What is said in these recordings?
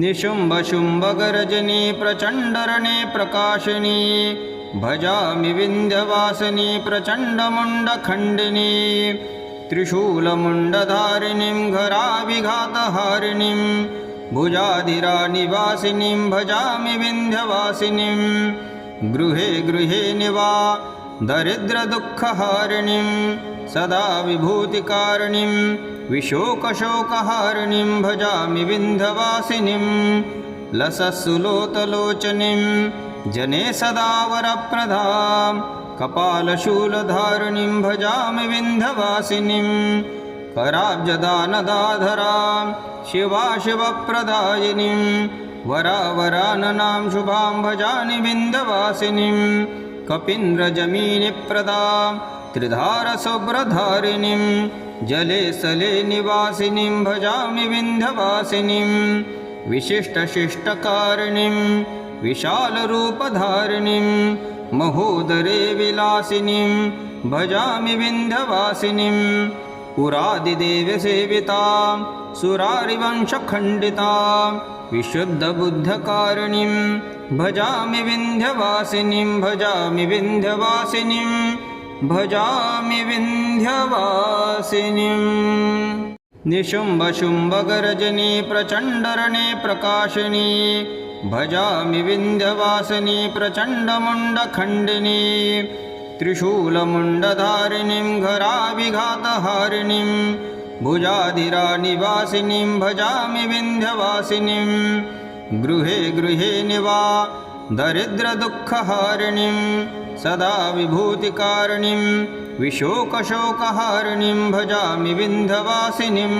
निशुम्भशुम्भगर्जनी प्रचण्डरणे प्रकाशिनी भजामि विन्ध्यवासिनी प्रचण्डमुण्डखण्डिनी त्रिशूलमुण्डधारिणीं घराविघातहारिणीं भुजाधिरानिवासिनीं भजामि विन्ध्यवासिनीं गृहे गृहे निवा दरिद्रदुःखहारिणीं सदा विभूतिकारिणीं विशोकशोकहारिणीं भजामि विन्ध्यवासिनीं लसत्सुलोतलोचनीं जने सदा वरप्रदां कपालशूलधारिणीं भजामि विन्ध्यवासिनीं कराब्जदानदाधरां शिवा शिवप्रदायिनीं वरावराननां शुभां भजामि विन्ध्यवासिनीं कपीन्द्रजमीनिप्रदां त्रिधारशुभ्रधारिणीं जले सले निवासिनीं भजामि विन्ध्यवासिनीं विशिष्टशिष्टकारिणीं विशालरूपधारिणीं महोदरे विलासिनीं भजामि विन्ध्यवासिनीं। पुरादिदेवसेवितां सुरारिवंशखण्डितां विशुद्धबुद्धकारिणीं भजामि विन्ध्यवासिनीं भजामि विन्ध्यवासिनीं भजामि विन्ध्यवासिनीं निशुम्भशुम्भगर्जनी प्रचण्डरणे प्रकाशिनी। भजामि विन्ध्यवासिनी प्रचण्डमुण्डखण्डिनी। त्रिशूलमुण्डधारिणीं घराविघातहारिणीं भुजाधिरानिवासिनीं भजामि विन्ध्यवासिनीं। गृहे गृहे निवा दरिद्रदुःखहारिणीं सदा विभूतिकारिणीं विशोकशोकहारिणीं भजामि विन्ध्यवासिनीं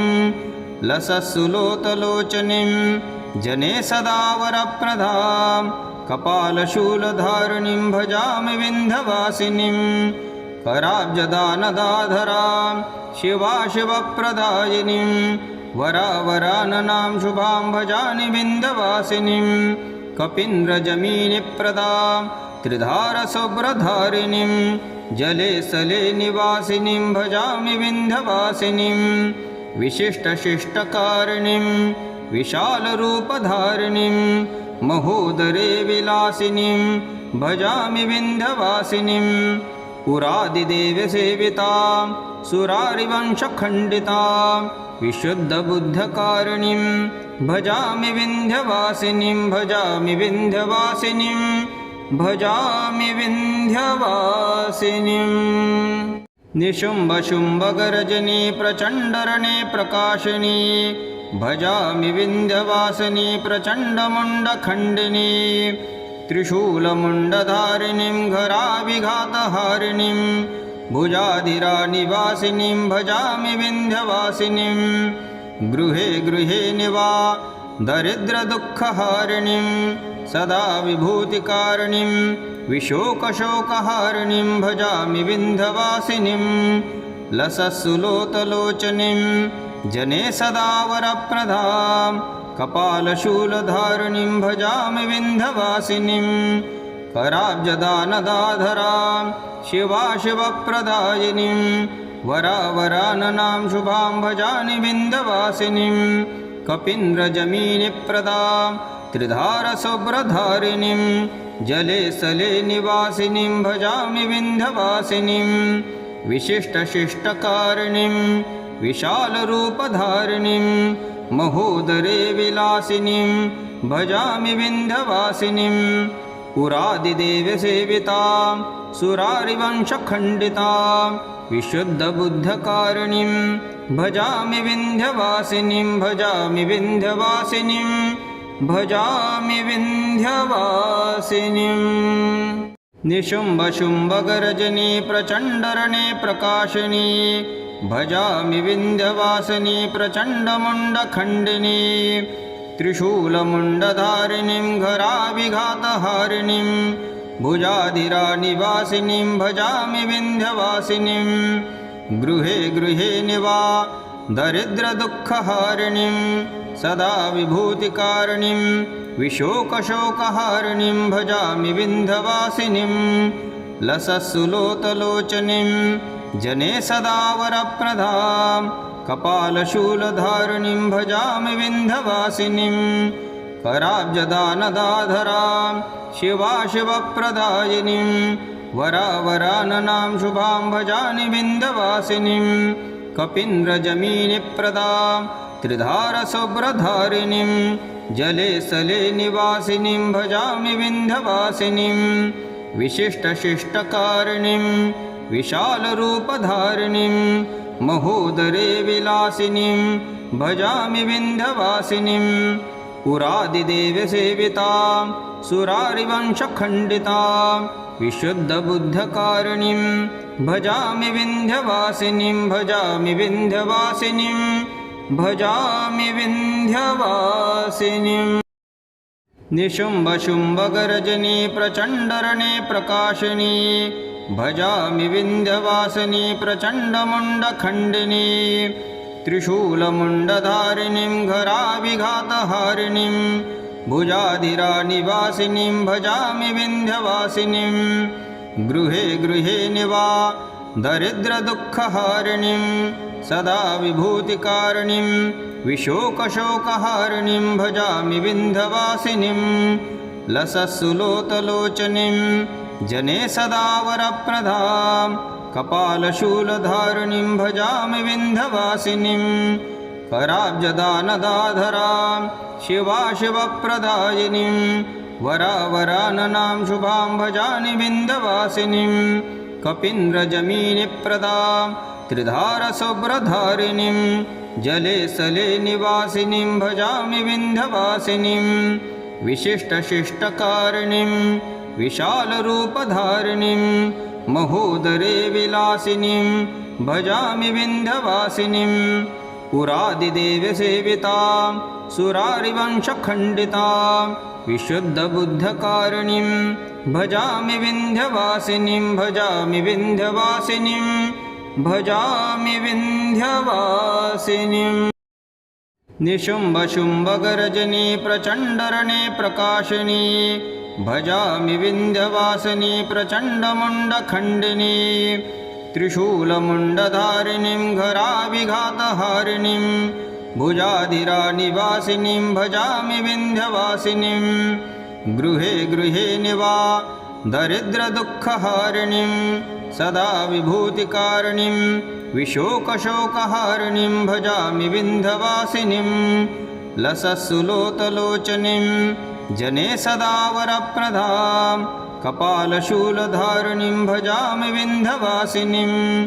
लसत्सुलोतलोचनीं जने सदा वरप्रदां कपालशूलधारिणीं भजामि विन्ध्यवासिनीं कराब्जदानदाधरां शिवा शिवप्रदायिनीं वरावराननां शुभां भजामि विन्ध्यवासिनीं कपीन्द्रजमीनिप्रदां त्रिधारशुभ्रधारिणीं जले सले निवासिनीं, भजामि विन्ध्यवासिनीं, विशिष्टशिष्टकारिणीं, विशालरूपधारिणीं, महोदरे विलासिनीं, भजामि विन्ध्यवासिनीं पुरादिदेवसेवितां सुरारिवंशखण्डितां, विशुद्धबुद्धकारिणीं, भजामि विन्ध्यवासिनीं भजामि विन्ध्यवासिनीं भजामि विन्ध्यवासिनीं निशुम्भशुम्भगर्जनी प्रचण्डरणे प्रकाशिनी। भजामि विन्ध्यवासिनी प्रचण्डमुण्डखण्डिनी। त्रिशूलमुण्डधारिणीं घराविघातहारिणीं भुजाधिरानिवासिनीं भजामि विन्ध्यवासिनीं। गृहे गृहे निवा दरिद्रदुःखहारिणीं सदा विभूतिकारिणीं विशोकशोकहारिणीं भजामि विन्ध्यवासिनीं लसत्सुलोतलोचनीं जने सदा वरप्रदां कपालशूलधारिणीं भजामि विन्ध्यवासिनीं कराब्जदानदाधरां शिवा शिवप्रदायिनीं वरावराननां शुभां भजामि विन्ध्यवासिनीं कपीन्द्रजमीनिप्रदां त्रिधारशुभ्रधारिणीं जले सले निवासिनीं भजामि विन्ध्यवासिनीं विशिष्टशिष्टकारिणीं विशालरूपधारिणीं महोदरे विलासिनीं भजामि विन्ध्यवासिनीं पुरादिदेवसेवितां सुरारिवंशखण्डितां विशुद्धबुद्धकारिणीं भजामि विन्ध्यवासिनीं भजामि विन्ध्यवासिनीं भजामि विन्ध्यवासिनीं। निशुम्भशुम्भगर्जनी प्रचण्डरणे प्रकाशिनी। भजामि विन्ध्यवासिनी प्रचण्डमुण्डखण्डिनी। त्रिशूलमुण्डधारिणीं घराविघातहारिणीं भुजाधिरानिवासिनीं भजामि विन्ध्यवासिनीं। गृहे गृहे निवा दरिद्रदुःखहारिणीं सदा विभूतिकारिणीं, विशोकशोकहारिणीं भजामि विन्ध्यवासिनीं लसत्सुलोतलोचनीं जने सदा वरप्रदां, कपालशूलधारिणीं भजामि विन्ध्यवासिनीं, कराब्जदानदाधरां, शिवाशिवप्रदायिनीं, वरावराननां शुभां भजानि विन्ध्यवासिनीं, कपीन्द्रजमीनिप्रदां त्रिधारशुभ्रधारिणीं जले सले निवासिनीं, भजामि विन्ध्यवासिनीं, विशिष्टशिष्टकारिणीं, विशालरूपधारिणीं, महोदरे विलासिनीं, भजामि विन्ध्यवासिनीं पुरादिदेवसेवितां सुरारिवंशखण्डितां, विशुद्धबुद्धकारिणीं, भजामि विन्ध्यवासिनीं भजामि विन्ध्यवासिनीं भजामि विन्ध्यवासिनीम् निशुम्भशुम्भगर्जनी प्रचण्डरणे प्रकाशिनी। भजामि विन्ध्यवासिनी प्रचण्डमुण्डखण्डिनी। त्रिशूलमुण्डधारिणीं घराविघातहारिणीं भुजाधिरानिवासिनीं भजामि विन्ध्यवासिनीं। गृहे गृहे निवा दरिद्रदुःखहारिणीं सदा विभूतिकारिणीं विशोकशोकहारिणीं भजामि विन्ध्यवासिनीं लसत्सुलोतलोचनीं जने सदा वरप्रदां कपालशूलधारिणीं भजामि विन्ध्यवासिनीं कराब्जदानदाधरां शिवाशिवप्रदायिनीं वरावराननां शुभां भजानि विन्ध्यवासिनीं कपीन्द्रजमीनिप्रदां त्रिधारशुभ्रधारिणीं जले सले निवासिनीं, भजामि विन्ध्यवासिनीं, विशिष्टशिष्टकारिणीं, विशालरूपधारिणीं, महोदरे विलासिनीं, भजामि विन्ध्यवासिनीं पुरादिदेवसेवितां सुरारिवंशखण्डितां, विशुद्धबुद्धकारिणीं, भजामि विन्ध्यवासिनीं भजामि विन्ध्यवासिनीं भजामि विन्ध्यवासिनीम्। निशुम्भशुम्भगर्जनी प्रचण्डरणे प्रकाशिनी। भजामि विन्ध्यवासिनी प्रचण्डमुण्डखण्डिनी। त्रिशूलमुण्डधारिणीं घराविघातहारिणीं भुजाधिरानिवासिनीं भजामि विन्ध्यवासिनीं। गृहे गृहे निवा दरिद्रदुःखहारिणीं सदा विभूतिकारिणीं, विशोकशोकहारिणीं भजामि विन्ध्यवासिनीं लसत्सुलोतलोचनीं जने सदा वरप्रदां, कपालशूलधारिणीं भजामि विन्ध्यवासिनीं,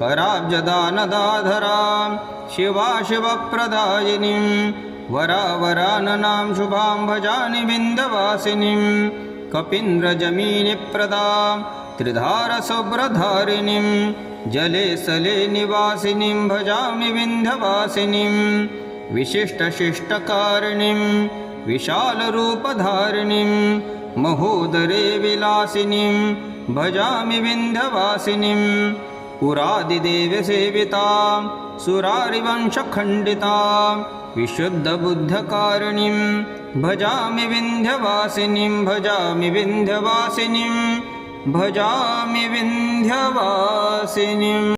कराब्जदानदाधरां, शिवाशिवप्रदायिनीं, वरावराननां शुभां भजानि विन्ध्यवासिनीं, कपीन्द्रजमीनिप्रदां त्रिधारशुभ्रधारिणीं जले सले निवासिनीं भजामि विन्ध्यवासिनीं विशिष्टशिष्टकारिणीं विशालरूपधारिणीं महोदरे विलासिनीं भजामि विन्ध्यवासिनीं पुरादिदेवसेवितां सुरारिवंशखण्डितां विशुद्धबुद्धकारिणीं भजामि विन्ध्यवासिनीं भजामि विन्ध्यवासिनीं भजामि विन्ध्यवासिनीम्।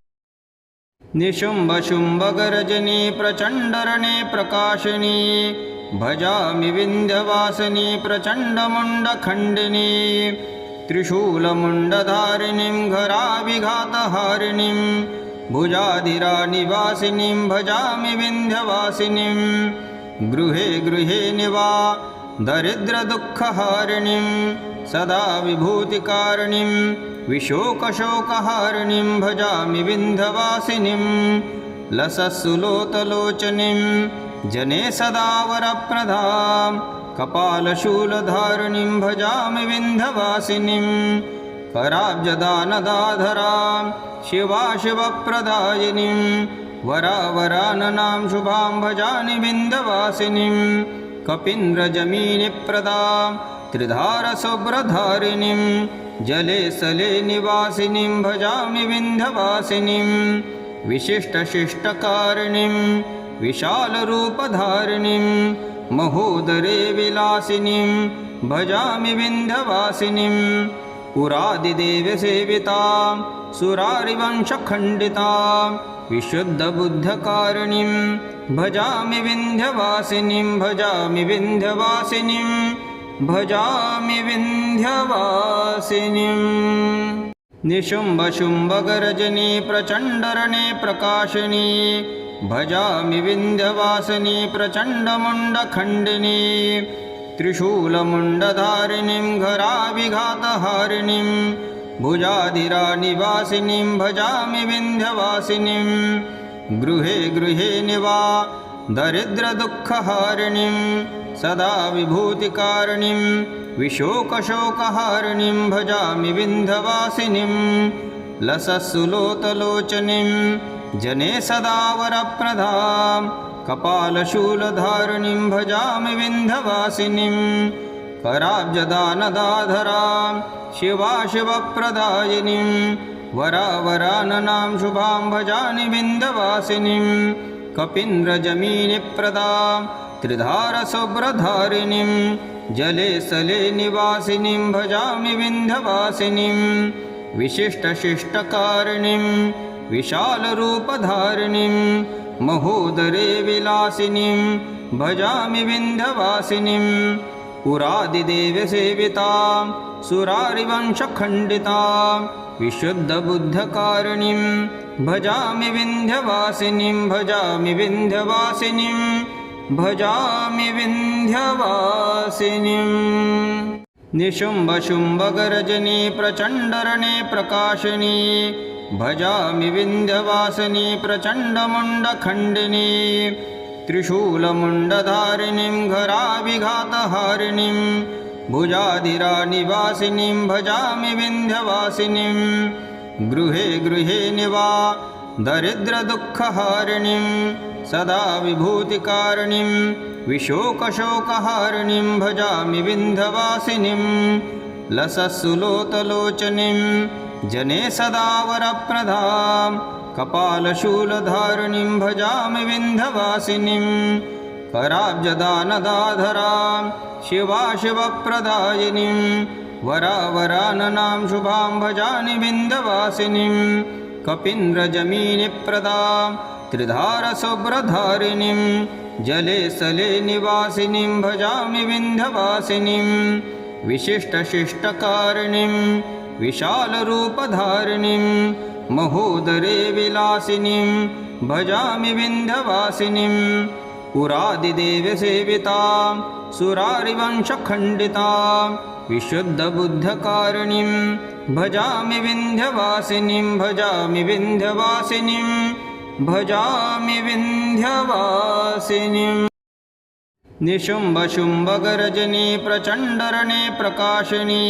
निशुम्भशुम्भगर्जनी प्रचण्डरणे प्रकाशिनी। भजामि विन्ध्यवासिनी प्रचण्डमुण्डखण्डिनी। त्रिशूलमुण्डधारिणीं घराविघातहारिणीं भुजाधिरानिवासिनीं भजामि विन्ध्यवासिनीं। गृहे गृहे निवा दरिद्रदुःखहारिणीं सदा विभूतिकारिणीं विशोकशोकहारिणीं भजामि विन्ध्यवासिनीं लसत्सुलोतलोचनीं जने सदा वरप्रदां कपालशूलधारिणीं भजामि विन्ध्यवासिनीं कराब्जदानदाधरां शिवाशिवप्रदायिनीं वरावराननां शुभां भजानि विन्ध्यवासिनीं कपीन्द्रजमीनिप्रदां त्रिधारशुभ्रधारिणीं जले सले निवासिनीं, भजामि विन्ध्यवासिनीं, विशिष्टशिष्टकारिणीं, विशालरूपधारिणीं, महोदरे विलासिनीं, भजामि विन्ध्यवासिनीं पुरादिदेवसेवितां सुरारिवंशखण्डितां, विशुद्धबुद्धकारिणीं, भजामि विन्ध्यवासिनीं भजामि विन्ध्यवासिनीं भजामि विन्ध्यवासिनीम् निशुम्भशुम्भगर्जनी प्रचण्डरणे प्रकाशिनी। भजामि विन्ध्यवासिनी प्रचण्डमुण्डखण्डिनी। त्रिशूलमुण्डधारिणीं घराविघातहारिणीं भुजाधिरानिवासिनीं भजामि विन्ध्यवासिनीं। गृहे गृहे निवा दरिद्रदुःखहारिणीं सदा विभूतिकारिणीं, विशोकशोकहारिणीं भजामि विन्ध्यवासिनीं लसत्सुलोतलोचनीं जने सदा वरप्रदां, कपालशूलधारिणीं भजामि विन्ध्यवासिनीं, कराब्जदानदाधरां, शिवाशिवप्रदायिनीं, वरावराननां शुभां भजानि विन्ध्यवासिनीं, कपीन्द्रजमीनिप्रदां त्रिधारशुभ्रधारिणीं जले सले निवासिनीं, भजामि विन्ध्यवासिनीं, विशिष्टशिष्टकारिणीं, विशालरूपधारिणीं, महोदरे विलासिनीं, भजामि विन्ध्यवासिनीं पुरादिदेवसेवितां सुरारिवंशखण्डितां, विशुद्धबुद्धकारिणीं, भजामि विन्ध्यवासिनीं भजामि विन्ध्यवासिनीं भजामि विन्ध्यवासिनीम् निशुम्भशुम्भगर्जनी प्रचण्डरणे प्रकाशिनी। भजामि विन्ध्यवासिनी प्रचण्डमुण्डखण्डिनी। त्रिशूलमुण्डधारिणीं घराविघातहारिणीं भुजाधिरानिवासिनीं भजामि विन्ध्यवासिनीं। गृहे गृहे निवा दरिद्रदुःखहारिणीं सदा विभूतिकारिणीं, विशोकशोकहारिणीं भजामि विन्ध्यवासिनीं लसत्सुलोतलोचनीं जने सदा वरप्रदां, कपालशूलधारिणीं भजामि विन्ध्यवासिनीं, कराब्जदानदाधरां, शिवाशिवप्रदायिनीं, वरावराननां शुभां भजानि विन्ध्यवासिनीं। कपीन्द्रजमीनिप्रदां त्रिधारशुभ्रधारिणीं जले सले निवासिनीं भजामि विन्ध्यवासिनीं विशिष्टशिष्टकारिणीं विशालरूपधारिणीं महोदरे विलासिनीं भजामि विन्ध्यवासिनीं पुरादिदेवसेवितां सुरारिवंशखण्डितां विशुद्धबुद्धकारिणीं भजामि विन्ध्यवासिनीं भजामि विन्ध्यवासिनीं भजामि विन्ध्यवासिनीम् निशुम्भशुम्भगर्जनी प्रचण्डरणे प्रकाशिनी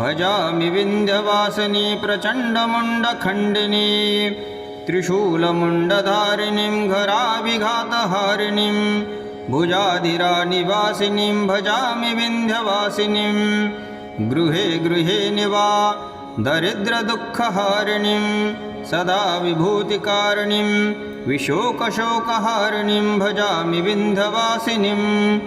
भजामि विन्ध्यवासिनी प्रचण्डमुण्डखण्डिनी त्रिशूलमुण्डधारिणीं घराविघातहारिणीं भुजाधिरानिवासिनीं भजामि विन्ध्यवासिनीं। गृहे गृहे निवा दरिद्रदुःखहारिणीं, सदा विभूतिकारिणीं, विशोकशोकहारिणीं भजामि विन्ध्यवासिनीं।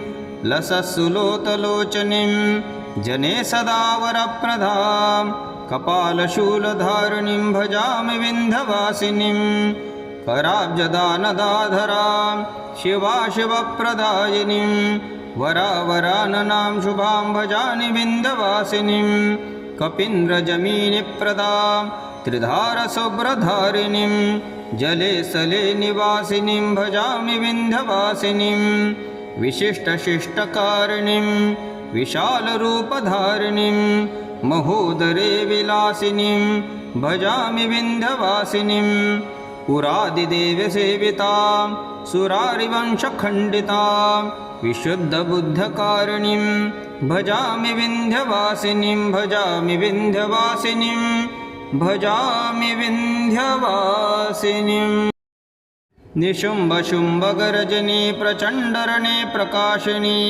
लसत्सुलोतलोचनीं जने सदा वरप्रदां, कपालशूलधारिणीं भजामि विन्ध्यवासिनीं। कराब्जदानदाधरां शिवाशिवप्रदायिनीं वरावराननां शुभां भजानि विन्ध्यवासिनीं कपीन्द्रजमीनिप्रदां त्रिधारशुभ्रधारिणीं जले सले निवासिनीं भजामि विन्ध्यवासिनीं विशिष्टशिष्टकारिणीं विशालरूपधारिणीं महोदरे विलासिनीं भजामि विन्ध्यवासिनीं पुरादिदेवसेवितां सुरारिवंशखण्डितां विशुद्धबुद्धकारिणीं भजामि विन्ध्यवासिनीं भजामि विन्ध्यवासिनीं भजामि विन्ध्यवासिनीम्। निशुम्भशुम्भगर्जनी प्रचण्डरणे प्रकाशिनी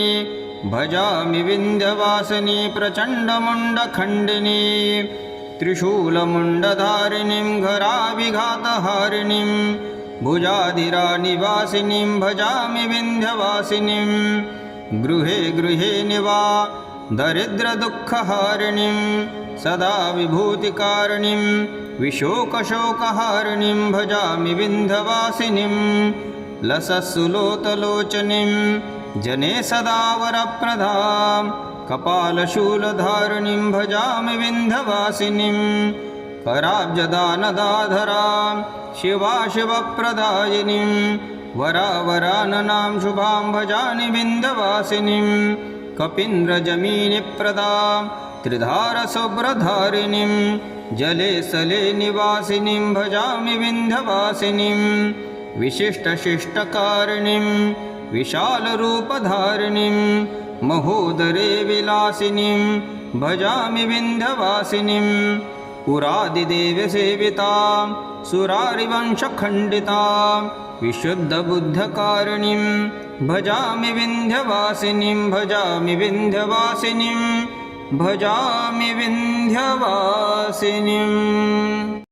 भजामि विन्ध्यवासिनी प्रचण्डमुण्डखण्डिनी त्रिशूलमुण्डधारिणीं घराविघातहारिणीं भुजाधिरानिवासिनीं भजामि विन्ध्यवासिनीं, गृहे गृहे निवा दरिद्रदुःखहारिणीं, सदा विभूतिकारिणीं, विशोकशोकहारिणीं, भजामि विन्ध्यवासिनीं लसत्सुलोतलोचनीं जने सदा वरप्रदां कपालशूलधारिणीं भजामि विन्ध्यवासिनीं कराब्जदानदाधरां शिवाशिवप्रदायिनीं वरावराननां शुभां भजामि विन्ध्यवासिनीं कपीन्द्रजमीनिप्रदां त्रिधारशुभ्रधारिणीं जले सले निवासिनीं भजामि विन्ध्यवासिनीं विशिष्टशिष्टकारिणीं विशालरूपधारिणीं महोदरे विलासिनीं भजामि विन्ध्यवासिनीं। पुरादिदेवसेवितां सुरारिवंशखण्डितां विशुद्धबुद्धकारिणीं। भजामि विन्ध्यवासिनीं भजामि विन्ध्यवासिनीं भजामि विन्ध्यवासिनीम्